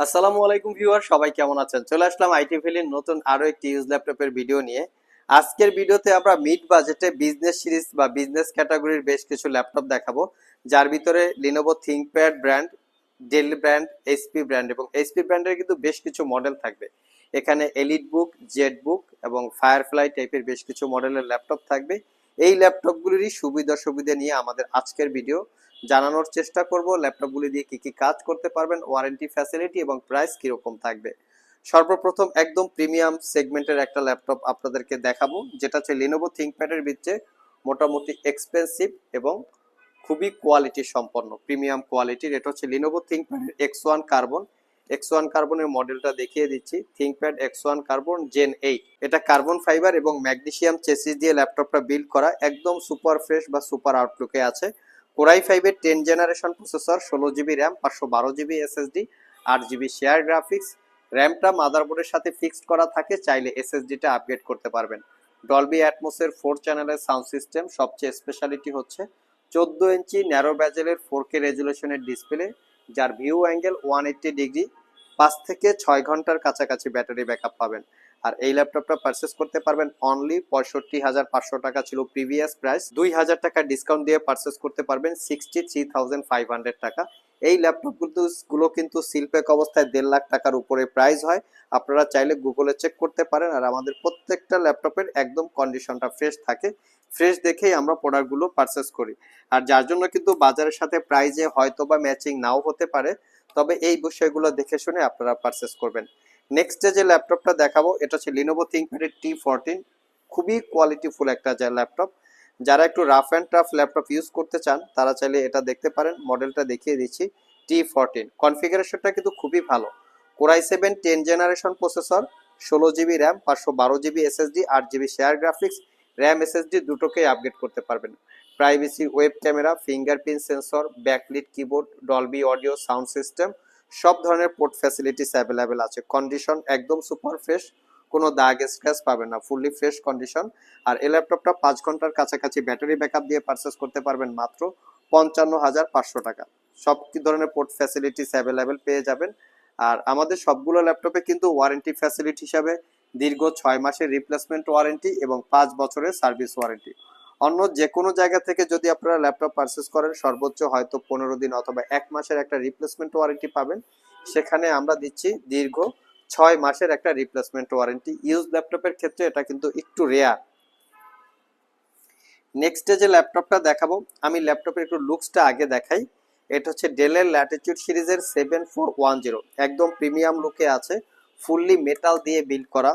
আসসালামু আলাইকুম ভিউয়ার, সবাই কেমন আছেন? চলে আসলাম আইটি ভ্যালির নতুন আরও একটি ইউজ ল্যাপটপের ভিডিও নিয়ে। আজকের ভিডিওতে আমরা মিড বাজেটে বিজনেস সিরিজ বা বিজনেস ক্যাটাগরির বেশ কিছু ল্যাপটপ দেখাবো, যার ভিতরে Lenovo ThinkPad brand Dell brand HP brand এবং এইচপি ব্র্যান্ডের কিন্তু বেশ কিছু মডেল থাকবে। এখানে এলিট বুক জেড বুক এবং ফায়ারফ্লাই টাইপের বেশ কিছু মডেলের ল্যাপটপ থাকবে। এই ল্যাপটপগুলিরই সুবিধা সুবিধা নিয়ে আমাদের আজকের ভিডিও জানানোর চেষ্টা করব। ল্যাপটপগুলি দিয়ে কি কি কাজ করতে পারবেন ওয়ারেন্টি ফ্যাসিলিটি এবং প্রাইস কীরকম থাকবে। সর্বপ্রথম একদম প্রিমিয়াম সেগমেন্টের একটা ল্যাপটপ আপনাদেরকে দেখাবো, যেটা হচ্ছে লিনোভো থিংকপ্যাডের ভিতরে মোটামুটি এক্সপেন্সিভ এবং খুবই কোয়ালিটি সম্পন্ন প্রিমিয়াম কোয়ালিটির এটা হচ্ছে Lenovo থিংকপ্যাডের X one carbon X one কার্বনের মডেলটা দেখিয়ে দিচ্ছি। ThinkPad X one carbon gen eight এটা কার্বন ফাইবার এবং ম্যাগনেশিয়াম চেসিস দিয়ে ল্যাপটপটা বিল্ড করা একদম সুপার ফ্রেশ বা সুপার আউটলুকে আছে। কোরাই ফাইভের টেন জেনারেশন প্রসেসর ষোলো জিবি র্যাম পাঁচশো বারো জিবি এসএসডি আট জিবি শেয়ার গ্রাফিক্স র্যামটা মাদারবোর্ডের সাথে ফিক্সড করা থাকে, চাইলে এসএসডিটা আপগ্রেড করতে পারবেন। ডলবি অ্যাটমোসের ফোর চ্যানেলের সাউন্ড সিস্টেম সবচেয়ে স্পেশালিটি হচ্ছে চোদ্দ ইঞ্চি ন্যারো ব্যাজেলের ফোর কে রেজুলেশনের ডিসপ্লে যার view angle one eighty degree পাঁচ থেকে ছয় ঘণ্টার কাছাকাছি ব্যাটারি ব্যাকআপ পাবেন। আর এই ল্যাপটপটা পারচেস করতে পারবেন অনলি পঁয়ষট্টি হাজার পাঁচশো টাকা ছিল প্রিভিয়াস প্রাইস দুই হাজার টাকা ডিসকাউন্ট দিয়ে পারচেস করতে পারবেন sixty three thousand five hundred টাকা। এই ল্যাপটপ কিন্তু শিল্পেক অবস্থায় দেড় লাখ টাকার উপরে প্রাইস হয়। আপনারা চাইলে গুগলে চেক করতে পারেন আর আমাদের প্রত্যেকটা ল্যাপটপের একদম কন্ডিশনটা ফ্রেশ থাকে। ফ্রেশ দেখেই আমরা প্রোডাক্টগুলো পারচেস করি। আর যার জন্য কিন্তু বাজারের সাথে প্রাইজে হয়তো বা ম্যাচিং নাও হতে পারে। তবে এই বিষয়গুলো দেখে শুনে আপনারা পারচেস করবেন। নেক্সট যে ল্যাপটপটা দেখাবো, এটা হচ্ছে লিনোভো থিংকপ্যাডের টি ফোরটিন খুবই কোয়ালিটিফুল একটা ল্যাপটপ যারা একটু rough and tough laptop use করতে চান, তারা চাইলে এটা দেখতে পারেন। মডেলটা দেখিয়ে দিচ্ছি টি ফোরটিন কনফিগারেশনটা কিন্তু খুবই ভালো। Core i seven ten generation processor ষোলো জিবি র্যাম পাঁচশো বারো জিবি এসএসডি আট GB share graphics RAM SSD দুটোকেই আপগ্রেড করতে পারবেন। Privacy web camera, fingerprint sensor, backlit keyboard, Dolby audio sound system, সব ধরনের পোর্ট ফ্যাসিলিটিস অ্যাভেলেবেল আছে। কন্ডিশন একদম সুপার ফ্রেশ, কোনো দাগ স্ক্র্যাচ পাবেন না, ফুললি ফ্রেশ কন্ডিশন। আর এই ল্যাপটপটা পাঁচ ঘণ্টার কাছাকাছি ব্যাটারি ব্যাকআপ দিয়ে পারচেস করতে পারবেন মাত্র পঞ্চান্ন হাজার পাঁচশো টাকা। সব কি ধরনের পোর্ট ফ্যাসিলিটিস অ্যাভেলেবেল পেয়ে যাবেন। আর আমাদের সবগুলো ল্যাপটপে কিন্তু ওয়ারেন্টি ফ্যাসিলিটি হিসাবে দীর্ঘ ছয় মাসের রিপ্লেসমেন্ট ওয়ারেন্টি এবং পাঁচ বছরের সার্ভিস ওয়ারেন্টি। অন্য যে কোনো জায়গা থেকে যদি আপনারা ল্যাপটপ পারচেস করেন, সর্বোচ্চ হয়তো পনেরো দিন অথবা এক মাসের একটা রিপ্লেসমেন্ট ওয়ারেন্টি পাবেন। সেখানে আমরা দিচ্ছি দীর্ঘ ছয় মাসের একটা রিপ্লেসমেন্ট ওয়ারেন্টি ইউজ ল্যাপটপের ক্ষেত্রে এটা কিন্তু একটু রেয়ার নেক্সট যে ল্যাপটপটা দেখাবো, আমি ল্যাপটপের একটু লুকসটা আগে দেখাই। এটা হচ্ছে ডেলের ল্যাটিটিউড সিরিজের সেভেন ফোর ওয়ান জিরো একদম প্রিমিয়াম লুকে আছে। ফুললি মেটাল দিয়ে বিল্ড করা।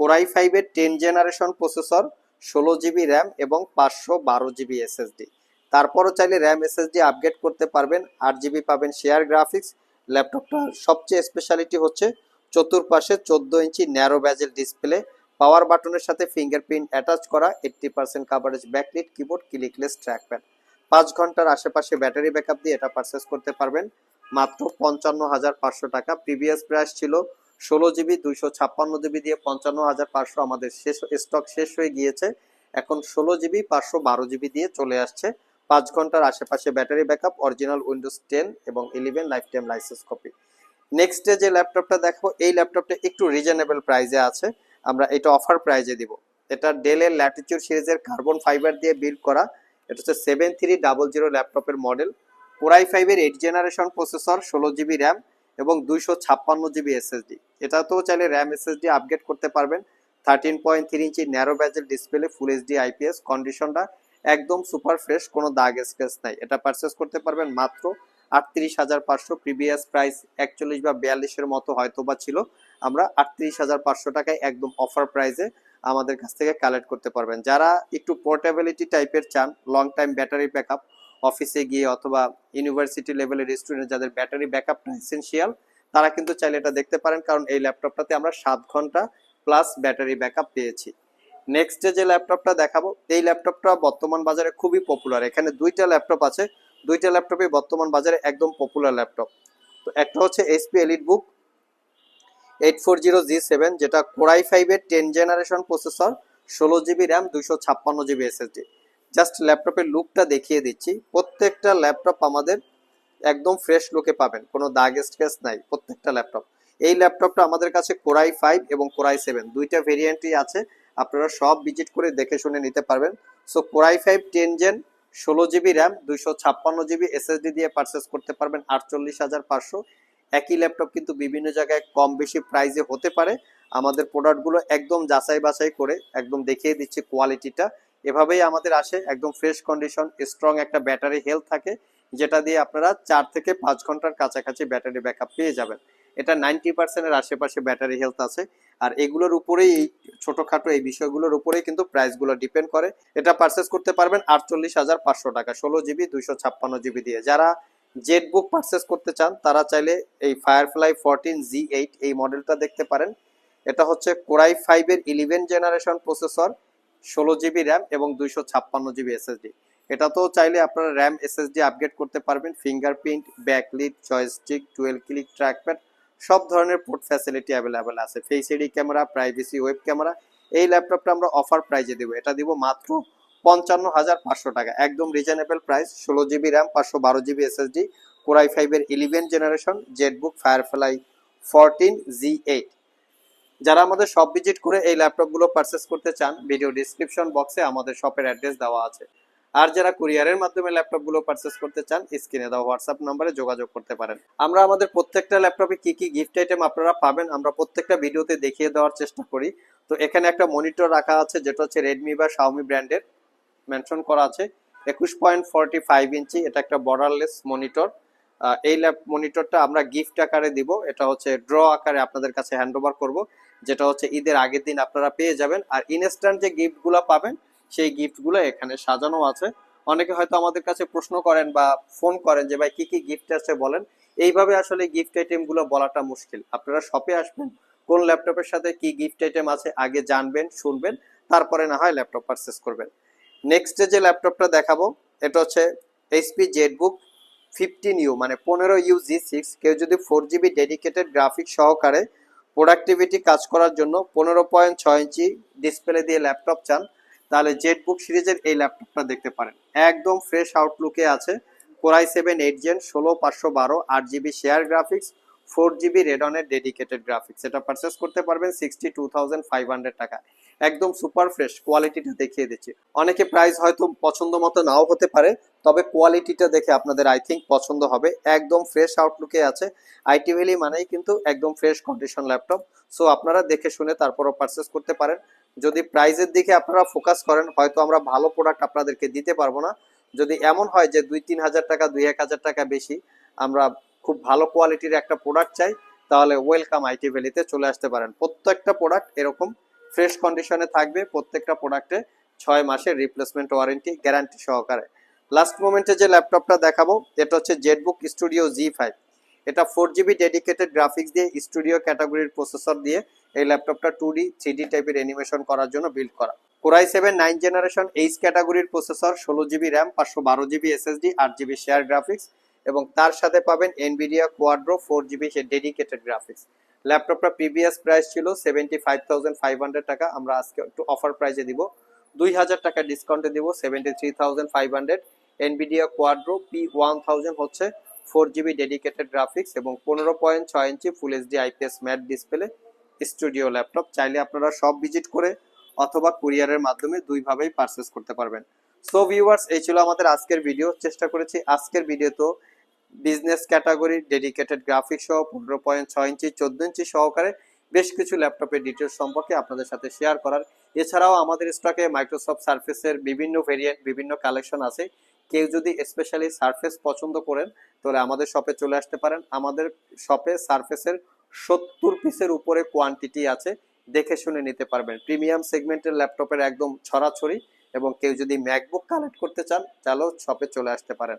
কোরাই ফাইভের টেন জেনারেশন প্রসেসর ষোলো জিবি র্যাম এবং পাঁচশো বারো জিবি এসএসডি। তারপরও চাইলে র্যাম এসএসডি আপগ্রেড করতে পারবেন, আট জিবি পাবেন শেয়ার গ্রাফিক্স ল্যাপটপটার সবচেয়ে স্পেশালিটি হচ্ছে চতুর্পাশে চোদ্দ inch narrow bezel display power বাটনের সাথে ফিঙ্গারপ্রিন্ট অ্যাটাচ করা eighty percent coverage backlit keyboard clickless trackpad পাঁচ ঘণ্টার আশেপাশে ব্যাটারি ব্যাকআপ দিয়ে এটা পারচেস করতে পারবেন। মাত্র পঞ্চান্ন হাজার পাঁচশো টাকা প্রিভিয়াস প্রাইস ছিল ষোলো জিবি, দুইশো ছাপ্পান্ন জিবি দিয়ে পঞ্চান্ন হাজার পাঁচশো আমাদের শেষ, স্টক শেষ হয়ে গিয়েছে। এখন ষোলো জিবি, পাঁচশো বারো জিবি দিয়ে চলে আসছে। পাঁচ ঘণ্টার আশেপাশে battery backup, original Windows ten এবং eleven lifetime licence copy next day যে ল্যাপটপটা দেখো, এই ল্যাপটপটা একটু রিজনেবল প্রাইজে আছে। আমরা এটা অফার প্রাইজে দিব। এটা ডেলের ল্যাটিটিউড সিরিজের কার্বন ফাইবার দিয়ে বিল্ড করা। এটা হচ্ছে সেভেন থ্রি ডাবল জিরো ল্যাপটপের মডেল কোরাই ফাইভের এইট জেনারেশন প্রসেসর ষোলো জিবি র্যাম এবং দুইশো ছাপ্পান্ন জিবি এসএসডি এটাতেও চাইলে র্যাম এসএসডি আপগ্রেড করতে পারবেন। Thirteen point three inch narrow bezel display full HD IPS কন্ডিশনটা একদম সুপার ফ্রেশ কোনো দাগ স্ক্রেচ নাই। এটা পারচেস করতে পারবেন মাত্র আটত্রিশ হাজার পাঁচশো প্রিভিয়াস প্রাইস একচল্লিশ বা বিয়াল্লিশের মতো হয়তো বা ছিল। আমরা আটত্রিশ হাজার পাঁচশো টাকায় একদম অফার প্রাইসে আমাদের কাছ থেকে কালেক্ট করতে পারবেন। যারা একটু পোর্টেবিলিটি টাইপের চান লং টাইম ব্যাটারি ব্যাকআপ অফিসে গিয়ে অথবা ইউনিভার্সিটি লেভেলের স্টুডেন্ট যাদের ব্যাটারি ব্যাকআপটা এসেনশিয়াল তারা কিন্তু চাইলে এটা দেখতে পারেন, কারণ এই ল্যাপটপটাতে আমরা সাত ঘণ্টা প্লাস ব্যাটারি ব্যাকআপ পেয়েছি। নেক্সট যে ল্যাপটপটা দেখাবো, এই ল্যাপটপটা বর্তমান বাজারে খুবই পপুলার এখানে দুইটা ল্যাপটপ আছে, দুইটা ল্যাপটপই বর্তমান বাজারে একদম পপুলার ল্যাপটপ। তো একটা হচ্ছে HP EliteBook eight four zero G seven যেটা কোরাই ফাইভের টেন জেনারেশন প্রসেসর ষোলো জিবি র্যাম দুশো ছাপ্পান্ন জিবি এসএসডি জাস্ট ল্যাপটপের লুকটা দেখিয়ে দিচ্ছি। প্রত্যেকটা ল্যাপটপ আমাদের একদম ফ্রেশ লুকে পাবেন। কোনো দাগ স্ক্র্যাচ নাই, প্রত্যেকটা ল্যাপটপ এই ল্যাপটপটা আমাদের কাছে কোরাই ফাইভ এবং কোরাই সেভেন দুইটা ভেরিয়েন্টই আছে। আপনারা সব ভিজিট করে দেখে শুনে নিতে পারবেন। So core i five ten gen ষোলো জিবি র্যাম দুইশো ছাপ্পান্ন জিবি এসএসডি দিয়ে পারচেস করতে পারবেন, আটচল্লিশ হাজার পাঁচশো। একই ল্যাপটপ কিন্তু বিভিন্ন জায়গায় কম বেশি প্রাইসে হতে পারে। আমাদের প্রোডাক্টগুলো একদম যাচাই বাছাই করে একদম দেখিয়ে দিচ্ছে কোয়ালিটিটা এভাবেই আমাদের আসে একদম ফ্রেশ কন্ডিশন স্ট্রং একটা ব্যাটারি হেলথ থাকে, যেটা দিয়ে আপনারা চার থেকে পাঁচ ঘণ্টার কাছাকাছি ব্যাটারি ব্যাকআপ পেয়ে যাবেন। এটা নাইনটি পার্সেন্টের আশেপাশে ব্যাটারি হেলথ আছে, আর এগুলোর উপরেই এই ছোটখাটো এই বিষয়গুলোর উপরেই কিন্তু প্রাইসগুলো ডিপেন্ড করে। এটা পারচেস করতে পারবেন আটচল্লিশ হাজার পাঁচশো টাকা, ষোলো জিবি দুইশো ছাপ্পান্ন জিবি দিয়ে। যারা জেট বুক পারচেস করতে চান, তারা চাইলে এই ফায়ারফ্লাই ফোরটিন জি এইট এই মডেলটা দেখতে পারেন। এটা হচ্ছে কোরাই ফাইভের ইলেভেন জেনারেশন প্রসেসর ষোলো জিবি র্যাম এবং দুইশো ছাপ্পান্ন জিবি এসএসডি। এটা তো চাইলে আপনারা র্যাম এসএসডি আপগ্রেড করতে পারবেন fingerprint backlit joystick twelve click trackpad সব ধরনের পোর্ট ফ্যাসিলিটি অ্যাভেলেবেল আছে। Face HD camera privacy web camera এই ল্যাপটপটা আমরা অফার প্রাইজে দেবো। এটা দিব মাত্র পঞ্চান্ন হাজার পাঁচশো টাকা। একদম রিজনেবল প্রাইস ষোলো জিবি র্যাম, পাঁচশো বারো জিবি এসএসডি কোরাই ফাইভের eleven generation ZBook Firefly fourteen G eight যারা আমাদের শপ ভিজিট করে এই ল্যাপটপগুলো পারচেস করতে চান ভিডিও ডিসক্রিপশন বক্সে আমাদের শপের অ্যাড্রেস দেওয়া আছে। আর যারা কুরিয়ারের মাধ্যমে ল্যাপটপগুলো পারচেস করতে চান স্ক্রিনে দেওয়া হোয়াটসঅ্যাপ নাম্বারে যোগাযোগ করতে পারেন। আমরা আমাদের প্রত্যেকটা ল্যাপটপে কি কি গিফট আইটেম আপনারা পাবেন, আমরা প্রত্যেকটা ভিডিওতে দেখিয়ে দেওয়ার চেষ্টা করি। তো এখানে একটা মনিটর রাখা আছে, যেটা হচ্ছে রেডমি বা শাওমি ব্র্যান্ডের মেনশন করা আছে। একুশ পয়েন্ট ফোরটি ফাইভ ইঞ্চি, এটা একটা বর্ডারলেস মনিটর এই ল্যাপ মনিটরটা আমরা গিফট আকারে দিব, এটা হচ্ছে ড্র আকারে আপনাদের কাছে হ্যান্ড ওভার করব। যেটা হচ্ছে ঈদের আগের দিন আপনারা পেয়ে যাবেন। আর ইনস্ট্যান্ট যে গিফটগুলো পাবেন, সেই গিফটগুলো এখানে সাজানো আছে। অনেকে হয়তো আমাদের কাছে প্রশ্ন করেন বা ফোন করেন যে, ভাই, কি কি গিফট আছে? বলেন। এইভাবে আসলে গিফট আইটেমগুলো বলাটা মুশকিল। আপনারা শপে আসবেন, কোন ল্যাপটপের সাথে কি গিফট আইটেম আছে আগে জানবেন, শুনবেন, তারপরে না হয় ল্যাপটপ পারচেস করবেন। নেক্সট যে ল্যাপটপটা দেখাবো, এটা হচ্ছে এইচপি জেটবুক ফিফটিন ইউ মানে পনেরো ইউ জি সিক্স কেউ যদি ফোর জিবি ডেডিকেটেড গ্রাফিক সহকারে প্রোডাক্টিভিটি কাজ করার জন্য পনেরো পয়েন্ট ছয় ইঞ্চি ডিসপ্লে দিয়ে ল্যাপটপ চান, তাহলে জেটবুক সিরিজের এই ল্যাপটপটা দেখতে পারেন। একদম ফ্রেশ আউটলুকে আছে। কোরাই সেভেন এইট জেন ষোলো পাঁচশো বারো, আট GB share graphics four GB রেডনের dedicated graphics এটা পারচেস করতে পারবেন sixty two thousand five hundred টাকা একদম সুপার ফ্রেশ কোয়ালিটিটা দেখিয়ে দিচ্ছি। অনেকে প্রাইস হয়তো পছন্দ মতো নাও হতে পারে, তবে কোয়ালিটিটা দেখে আপনাদের আই থিঙ্ক পছন্দ হবে। একদম ফ্রেশ আউটলুকে আছে। আইটি ভ্যালি মানেই কিন্তু একদম ফ্রেশ কন্ডিশন ল্যাপটপ সো আপনারা দেখে শুনে তারপরও পারচেস করতে পারেন। যদি প্রাইজের দিকে আপনারা ফোকাস করেন, হয়তো আমরা ভালো প্রোডাক্ট আপনাদেরকে দিতে পারব না। যদি এমন হয় যে দুই তিন হাজার টাকা দুই এক হাজার টাকা বেশি আমরা খুব ভালো কোয়ালিটির একটা প্রোডাক্ট চাই, তাহলে ওয়েলকাম আইটি ভ্যালিতে চলে আসতে পারেন। প্রত্যেকটা প্রোডাক্ট এরকম ফ্রেশ কন্ডিশনে থাকবে, প্রত্যেকটা প্রোডাক্টে ছয় মাসের রিপ্লেসমেন্ট ওয়ারেন্টি গ্যারান্টি সহকারে। লাস্ট মোমেন্টে যে ল্যাপটপটা দেখাবো, এটা হচ্ছে জেটবুক স্টুডিও জি ফাইভ এটা ফোর জিবি ডেডিকেটেড গ্রাফিক্স দিয়ে স্টুডিও ক্যাটাগরির প্রসেসর দিয়ে এই ল্যাপটপটা টু ডি থ্রি ডি টাইপের অ্যানিমেশন করার জন্য বিল্ড করা। Core i seven nine generation H ক্যাটাগরির প্রসেসর ষোলো জিবি র্যাম পাঁচশো বারো জিবি এসএসডি আট জিবি শেয়ার গ্রাফিক্স এবং তার সাথে পাবেন NVIDIA Quadro four GB dedicated graphics ল্যাপটপটা প্রিভিয়াস প্রাইস ছিল seventy five thousand five hundred টাকা। আমরা আজকে একটু অফার প্রাইসে দিব। দুই হাজার টাকা ডিসকাউন্টে দিব seventy three thousand five hundred NVIDIA Quadro P one thousand হচ্ছে ফোর জিবি ডেডিকেটেড গ্রাফিক্স এবং পনেরো পয়েন্ট ছয় ইঞ্চি full HD IPS matte display studio laptop চাইলে আপনারা সব ভিজিট করে অথবা কুরিয়ারের মাধ্যমে দুইভাবেই পারচেস করতে পারবেন। সো ভিউয়ার্স এই ছিল আমাদের আজকের ভিডিও চেষ্টা করেছি আজকের ভিডিও তো বিজনেস ক্যাটাগরি ডেডিকেটেড গ্রাফিক সহ পনেরো পয়েন্ট ছয় ইঞ্চি, চোদ্দ ইঞ্চি সহকারে বেশ কিছু ল্যাপটপের ডিটেলস সম্পর্কে আপনাদের সাথে শেয়ার করার। এছাড়াও আমাদের স্টকে মাইক্রোসফট সার্ফেসের বিভিন্ন ভেরিয়েন্ট বিভিন্ন কালেকশন আছে। কেউ যদি স্পেশালি সার্ফেস পছন্দ করেন, তাহলে আমাদের শপে চলে আসতে পারেন। আমাদের শপে সার্ফেসের সত্তর পিসের উপরে কোয়ান্টিটি আছে, দেখে শুনে নিতে পারবেন। প্রিমিয়াম সেগমেন্টের ল্যাপটপের একদম ছড়াছড়ি এবং কেউ যদি ম্যাকবুক কালেক্ট করতে চান, তাহলেও শপে চলে আসতে পারেন।